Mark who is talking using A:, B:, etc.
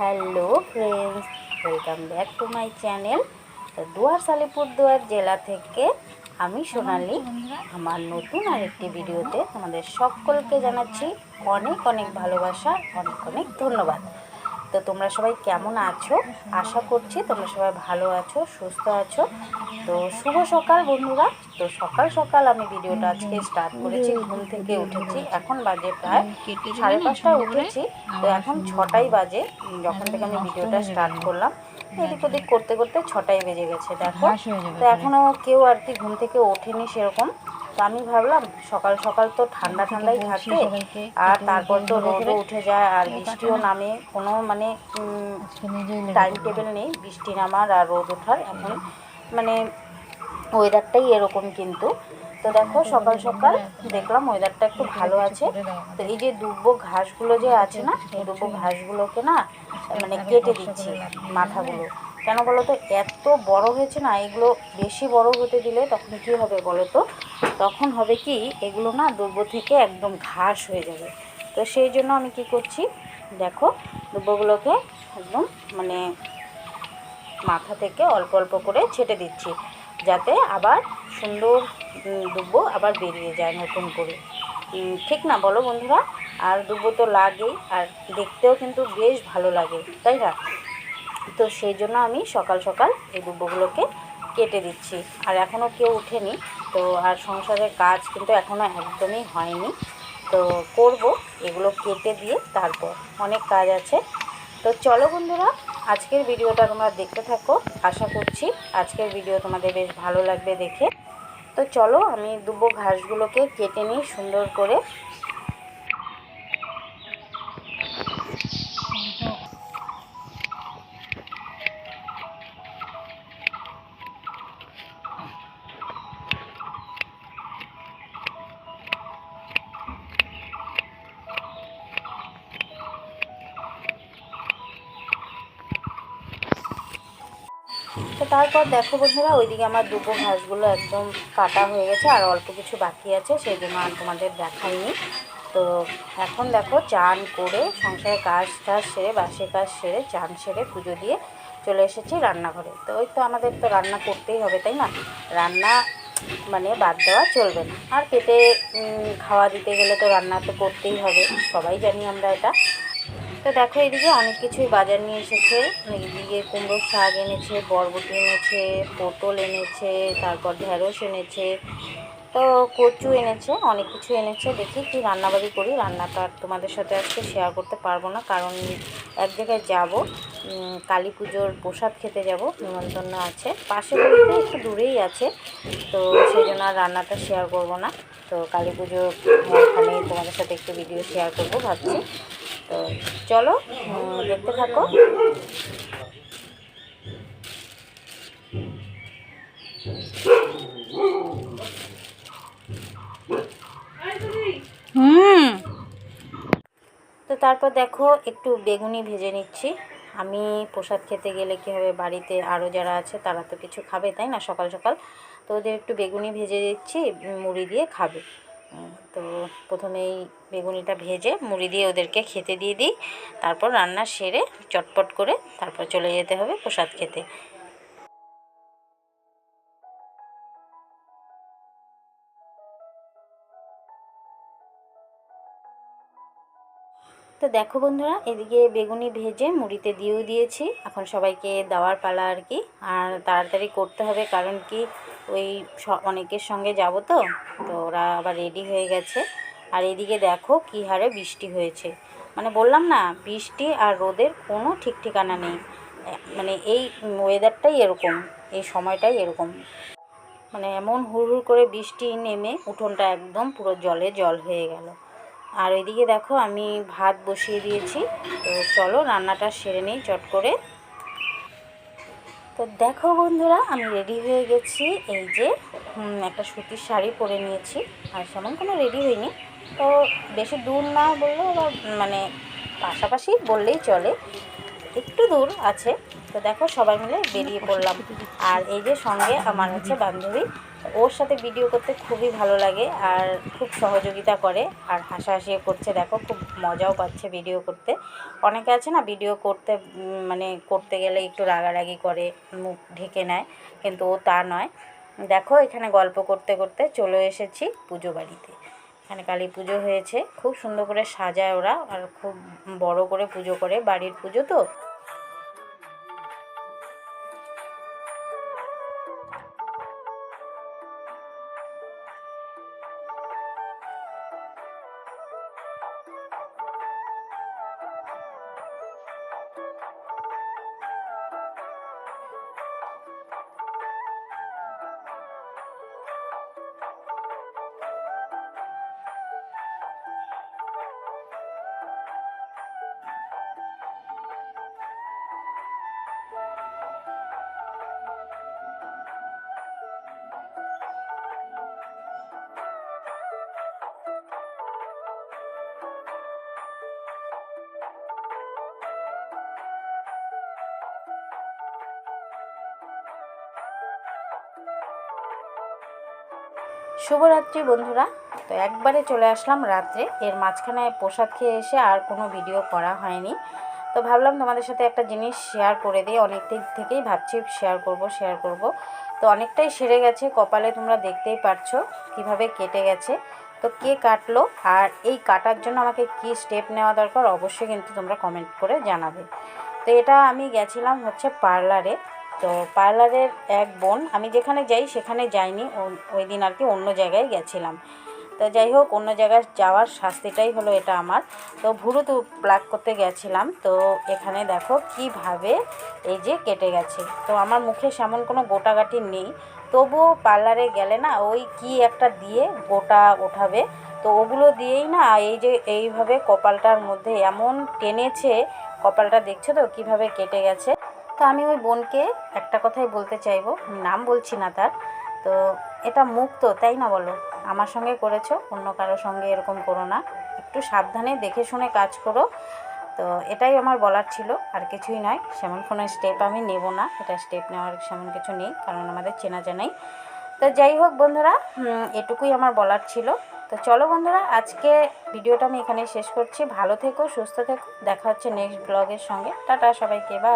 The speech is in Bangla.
A: Hello friends, welcome back to my channel. দুয়ার সালিপুরদুয়ার জেলা থেকে আমি সোনালি। আমার নতুন আরেকটি ভিডিওতে তোমাদের সকলকে জানাচ্ছি অনেক অনেক ভালোবাসা, অনেক অনেক ধন্যবাদ। তো তোমরা সবাই কেমন আছো? আশা করছি তোমরা সবাই ভালো আছো, সুস্থ আছো। তো শুভ সকাল বন্ধুরা। তো সকাল সকাল আমি ভিডিওটা আজকে স্টার্ট করেছি, ঘুম থেকে উঠেছি। এখন বাজে প্রায় সাড়ে পাঁচটায় উঠেছি। তো এখন ছটাই বাজে, যখন থেকে আমি ভিডিওটা স্টার্ট করলাম। এদিক ওদিক করতে করতে ছটাই বেজে গেছে, দেখো। তো এখনও কেউ আর কি ঘুম থেকে ওঠেনি সেরকম। তো আমি ভাবলাম সকাল সকাল তো ঠান্ডা ঠান্ডাই থাকে আর তারপর তো রোদও উঠে যায় আর বৃষ্টিও নামে। কোনো মানে টাইম টেবিল নেই বৃষ্টি নামার আর রোদ ওঠার এখন। মানে ওয়েদারটাই এরকম কিন্তু। তো দেখো সকাল সকাল দেখলাম ওয়েদারটা একটু ভালো আছে। তো এই যে দুব্বো ঘাসগুলো যে আছে না এই দুব্বো ঘাসগুলোকে না মানে কেটে দিচ্ছি মাথাগুলো। কেন বলো তো এত বড় হয়েছে না, এগুলো বেশি বড় হতে দিলে তখন কী হবে বলো তো তখন হবে কি, এগুলো না দুব্বো থেকে একদম ঘাস হয়ে যাবে। তো সেই জন্য আমি কি করছি, দেখো দুব্বোগুলোকে একদম মানে মাথা থেকে অল্প অল্প করে ছেটে দিচ্ছি, যাতে আবার সুন্দর দুব্বো আবার বেরিয়ে যায় নতুন করে। ঠিক না বলো বন্ধুরা? আর দুব্বো তো লাগেই, আর দেখতেও কিন্তু বেশ ভালো লাগে, তাই না? তো সেই জন্য আমি সকাল সকাল এই দুব্বোগুলোকে কেটে দিচ্ছি। আর এখনও কেউ উঠেনি তো আর সংসারের কাজ কিন্তু এখনও একদমই হয়নি। তো করব, এগুলো কেটে দিয়ে তারপর অনেক কাজ আছে। তো চলো বন্ধুরা, আজকের ভিডিওটা তোমরা দেখতে থাকো। আশা করছি আজকের ভিডিও তোমাদের বেশ ভালো লাগবে দেখে। তো চলো আমি দুব্বো ঘাসগুলোকে কেটে নিই সুন্দর করে। তো তারপর দেখো বন্ধুরা, ওইদিকে আমার দুটো ঘাসগুলো একদম কাটা হয়ে গেছে আর অল্প কিছু বাকি আছে, সেই জন্য আর তোমাদের দেখাইনি। তো এখন দেখো চান করে সংসারের কাজ টাজ সেরে, বাসের কাজ সেরে, চান সেরে পুজো দিয়ে চলে এসেছি রান্নাঘরে। তো ওই তো আমাদের তো রান্না করতেই হবে, তাই না? রান্না মানে বাদ দেওয়া চলবে না। আর পেটে খাওয়া দিতে গেলে তো রান্না তো করতেই হবে, সবাই জানি আমরা এটা। তো দেখো এদিকে অনেক কিছুই বাজার নিয়ে এসেছে। এদিকে কুমড়োর শাক এনেছে, বরবটি এনেছে, পটল এনেছে, তারপর ঢেঁড়স এনেছে, তো কচু এনেছে, অনেক কিছু এনেছে। দেখি কি রান্নাবাড়ি করি। রান্নাটা তোমাদের সাথে আজকে শেয়ার করতে পারব না, কারণ এক জায়গায় যাব কালী পুজোর প্রসাদ খেতে যাব, নিমন্ত্রণ আছে। পাশে বলতে একটু দূরেই আছে, তো সেই জন্য আর রান্নাটা শেয়ার করব না। তো কালী পুজো, ওখানে তোমাদের সাথে একটু ভিডিও শেয়ার করব, ভাবছি। তো চলো দেখতে থাকো। হুম। তো তারপর দেখো একটু বেগুনি ভেজে নিচ্ছি। আমি প্রসাদ খেতে গেলে কী হবে বাড়িতে আরও যারা আছে তারা তো কিছু খাবে তাই না? সকাল সকাল। তো ওদের একটু বেগুনি ভেজে দিচ্ছি মুড়ি দিয়ে খাবে। তো প্রথমেই বেগুনিটা ভেজে মুড়ি দিয়ে ওদেরকে খেতে দিয়ে দিই। তারপর রান্না সেরে চটপট করে তারপর চলে যেতে হবে প্রসাদ খেতে। তো দেখো বন্ধুরা, এদিকে বেগুনি ভেজে মুড়িতে দিয়েও দিয়েছি। এখন সবাইকে দেওয়ার পালা আর কি। আর তাড়াতাড়ি করতে হবে কারণ কি ওই অনেকের সঙ্গে যাব তো তো ওরা আবার রেডি হয়ে গেছে। আর এদিকে দেখো কী হারে বৃষ্টি হয়েছে। মানে বললাম না, বৃষ্টি আর রোদের কোনো ঠিক ঠিকানা নেই। মানে এই ওয়েদারটাই এরকম, এই সময়টাই এরকম। মানে এমন হুড় হুড় করে বৃষ্টি নেমে উঠোনটা একদম পুরো জলে জল হয়ে গেল। আর ওইদিকে দেখো আমি ভাত বসিয়ে দিয়েছি। তো চলো রান্নাটা সেরে নিই চট করে। তো দেখো বন্ধুরা, আমি রেডি হয়ে গেছি। এই যে একটা সুতির শাড়ি পরে নিয়েছি। আর সেমন কোনো রেডি হয়নি। তো বেশি দূর না বললেও আবার মানে পাশাপাশি বললেই চলে। একটু দূর আছে। তো দেখো সবাই মিলে বেরিয়ে পড়লাম। আর এই যে সঙ্গে আমার হচ্ছে বান্ধবী। ওর সাথে ভিডিও করতে খুবই ভালো লাগে আর খুব সহযোগিতা করে। আর হাসাহাসিও করছে, দেখো, খুব মজাও পাচ্ছে ভিডিও করতে। অনেকে আছে না ভিডিও করতে মানে করতে গেলে একটু রাগারাগি করে, মুখ ঢেকে নেয়, কিন্তু ও তা নয়। দেখো, এখানে গল্প করতে করতে চলে এসেছি পুজো বাড়িতে। এখানে কালী পুজো হয়েছে, খুব সুন্দর করে সাজায় ওরা, আর খুব বড় করে পুজো করে বাড়ির পুজো তো। শুভরাত্রি বন্ধুরা। তো একবারে চলে আসলাম রাত্রে। এর মাঝখানে প্রসাদ খেয়ে এসে আর কোনো ভিডিও করা হয়নি। তো ভাবলাম তোমাদের সাথে একটা জিনিস শেয়ার করে দিই। অনেক দিক থেকেই ভাবছি শেয়ার করব শেয়ার করব। তো অনেকটাই সেরে গেছে। কপালে তোমরা দেখতেই পারছ কীভাবে কেটে গেছে। তো কে কাটলো আর এই কাটার জন্য আমাকে কি স্টেপ নেওয়া দরকার অবশ্যই কিন্তু তোমরা কমেন্ট করে জানাবে। তো এটা আমি গেছিলাম হচ্ছে পার্লারে তো পার্লারের এক বোন, আমি যেখানে যাই সেখানে যাইনি ওই দিন আর কি অন্য জায়গায় গেছিলাম। তো যাই হোক, অন্য জায়গায় যাওয়ার শাস্তিটাই হলো এটা আমার। তো ভুরু তো প্লাক করতে গেছিলাম, তো এখানে দেখো কীভাবে এই যে কেটে গেছে। তো আমার মুখে সেমন কোনো গোটাগাটি নেই। তবুও পার্লারে গেলে না, ওই কি একটা দিয়ে গোটা ওঠাবে। তো ওগুলো দিয়েই না, এই যে এইভাবে কপালটার মধ্যে এমন টেনেছে, কপালটা দেখছ তো কীভাবে কেটে গেছে? তো আমি ওই বোনকে একটা কথাই বলতে চাইব। নাম বলছি না তার। তো এটা মুখ তো তাই না বলো? আমার সঙ্গে করেছ, অন্য কারোর সঙ্গে এরকম করো না। একটু সাবধানে দেখে শুনে কাজ করো। তো এটাই আমার বলার ছিল, আর কিছুই নয়। সেমন কোনো স্টেপ আমি নেব না। এটা স্টেপ নেওয়ার সেমন কিছু নেই, কারণ আমাদের চেনা জানাই। তো যাই হোক বন্ধুরা এটুকুই আমার বলার ছিল। তো চলো বন্ধুরা, আজকে ভিডিওটা আমি এখানে শেষ করছি। ভালো থেকো, সুস্থ থেকো। দেখা হচ্ছে নেক্সট ব্লগের সঙ্গে। টাটা সবাইকে বাই